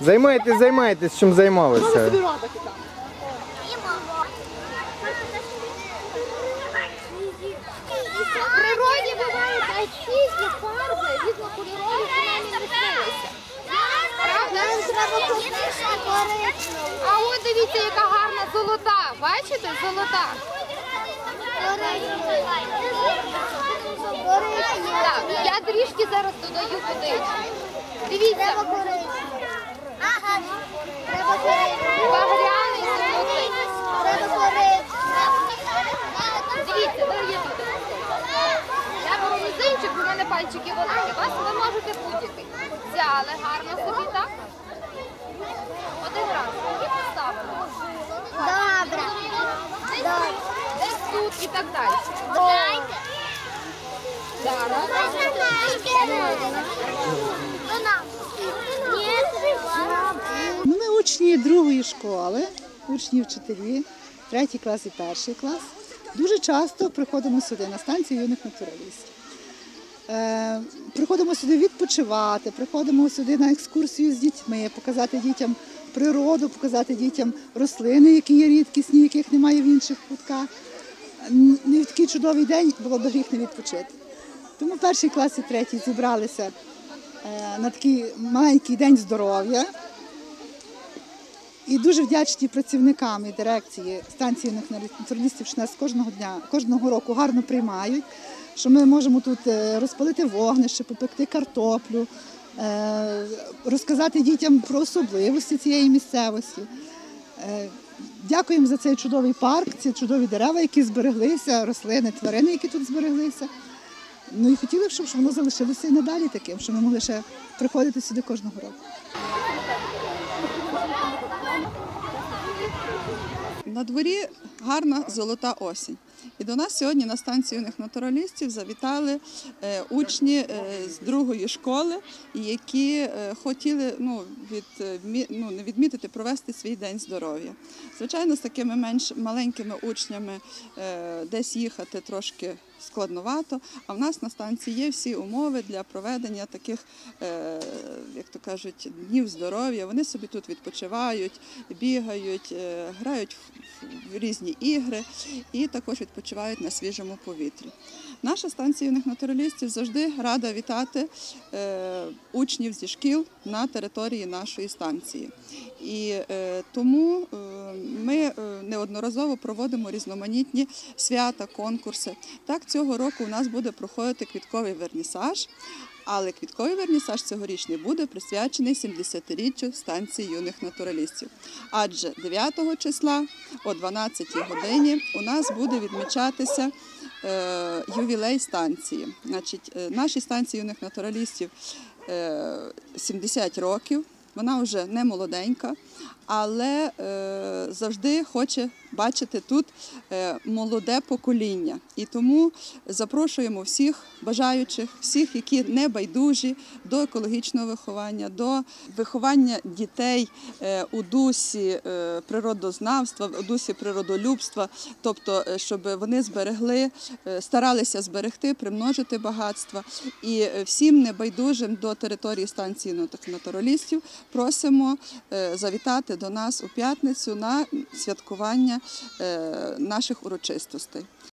Займайтесь, займайтесь, чим займалися. В природі бувають різні фарби, різнокольорові, що нам не снилися. Правда? А от дивіться, яка гарна золота. Бачите, золота. Так, я трішки зараз додаю водички. Дивіться, багряний золотий. Дивіться, ви є тут. Я беру мізинчик, у мене пальчики великі. Вас ви можете будь-який. Взяли гарно собі, так? Один раз. І поставили. Добре. Добре. Десь тут і так далі. Ну, ми учні другої школи, учні вчителі, третій клас і перший клас. Дуже часто приходимо сюди на станцію юних натуралістів. Е, приходимо сюди відпочивати, приходимо сюди на екскурсію з дітьми, показати дітям природу, показати дітям рослини, які є рідкісні, яких немає в інших кутках. Не в такий чудовий день було б гріх не відпочити. Тому перший клас і третій зібралися е, на такий маленький день здоров'я. І дуже вдячні працівникам і дирекції станції натуралістів, що нас кожного дня, кожного року гарно приймають, що ми можемо тут е, розпалити вогнище, попекти картоплю, е, розказати дітям про особливості цієї місцевості. Е, Дякуємо за цей чудовий парк, ці чудові дерева, які збереглися, рослини, тварини, які тут збереглися. Ну і хотіли б, щоб воно залишилося і надалі таким, щоб ми могли ще приходити сюди кожного року. На дворі гарна золота осінь. І до нас сьогодні на станцію юних натуралістів завітали е, учні е, з другої школи, які е, хотіли ну, від, ну, не відмітити, провести свій день здоров'я. Звичайно, з такими менш маленькими учнями десь їхати трошки складновато. А в нас на станції є всі умови для проведення таких, е, як то кажуть, днів здоров'я. Вони собі тут відпочивають, бігають, е, грають в- різні ігри і також відпочивають на свіжому повітрі. Наша станція юних натуралістів завжди рада вітати е, учнів зі шкіл на території нашої станції. І е, тому е, ми е, неодноразово проводимо різноманітні свята, конкурси. Так, цього року у нас буде проходити квітковий вернісаж. Але квітковий вернісаж цьогорічний буде присвячений 70-річчю станції юних натуралістів. Адже 9 числа о 12 годині у нас буде відмічатися ювілей станції. Значить, нашій станції юних натуралістів е, 70 років. Вона вже не молоденька, але е, завжди хоче бачити тут е, молоде покоління. І тому запрошуємо всіх бажаючих, всіх, які не байдужі до екологічного виховання, до виховання дітей е, у дусі е, природознавства, у дусі природолюбства, тобто, щоб вони зберегли, старалися зберегти, примножити багатства. І всім небайдужим до території станції нат- натуралістів просимо завітати до нас у п'ятницю на святкування наших урочистостей.